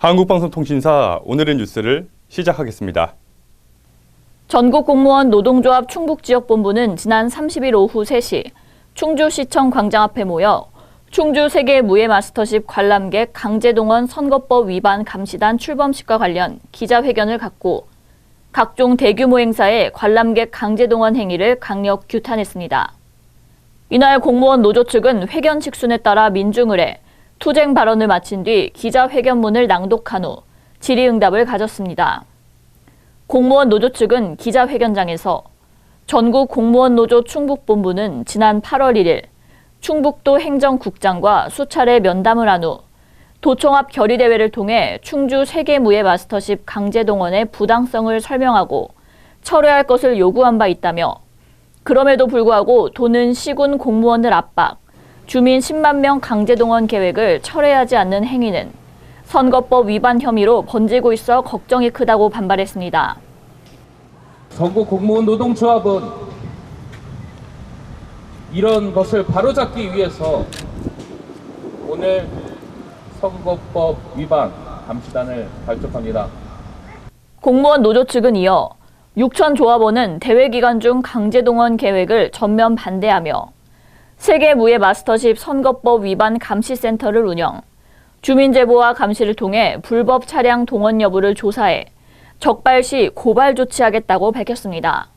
한국방송통신사 오늘의 뉴스를 시작하겠습니다. 전국공무원 노동조합 충북지역본부는 지난 30일 오후 3시 충주시청 광장 앞에 모여 충주 세계 무예 마스터십 관람객 강제동원 선거법 위반 감시단 출범식과 관련 기자회견을 갖고 각종 대규모 행사의 관람객 강제동원 행위를 강력 규탄했습니다. 이날 공무원 노조 측은 회견 직순에 따라 민중을 해 투쟁 발언을 마친 뒤 기자회견문을 낭독한 후 질의응답을 가졌습니다. 공무원 노조 측은 기자회견장에서 전국 공무원 노조 충북본부는 지난 8월 1일 충북도 행정국장과 수차례 면담을 한 후 도청합 결의대회를 통해 충주 세계무예 마스터십 강제동원의 부당성을 설명하고 철회할 것을 요구한 바 있다며 그럼에도 불구하고 도는 시군 공무원을 압박, 주민 10만 명 강제동원 계획을 철회하지 않는 행위는 선거법 위반 혐의로 번지고 있어 걱정이 크다고 반발했습니다. 전국 공무원 노동조합은 이런 것을 바로잡기 위해서 오늘 선거법 위반 감시단을 발족합니다. 공무원 노조 측은 이어 육천 조합원은 대회 기간 중 강제동원 계획을 전면 반대하며 세계무예 마스터십 선거법 위반 감시센터를 운영, 주민 제보와 감시를 통해 불법 차량 동원 여부를 조사해 적발 시 고발 조치하겠다고 밝혔습니다.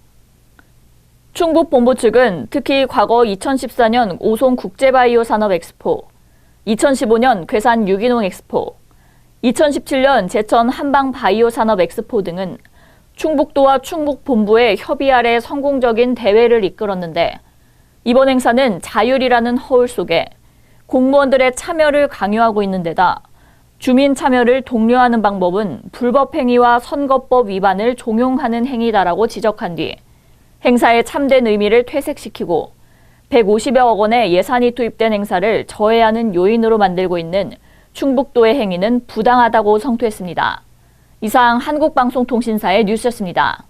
충북 본부 측은 특히 과거 2014년 오송 국제바이오 산업 엑스포, 2015년 괴산 유기농 엑스포, 2017년 제천 한방 바이오 산업 엑스포 등은 충북도와 충북 본부의 협의 아래 성공적인 대회를 이끌었는데 이번 행사는 자율이라는 허울 속에 공무원들의 참여를 강요하고 있는 데다 주민 참여를 독려하는 방법은 불법 행위와 선거법 위반을 종용하는 행위다라고 지적한 뒤 행사의 참된 의미를 퇴색시키고 150여억 원의 예산이 투입된 행사를 저해하는 요인으로 만들고 있는 충북도의 행위는 부당하다고 성토했습니다. 이상 한국방송통신사의 뉴스였습니다.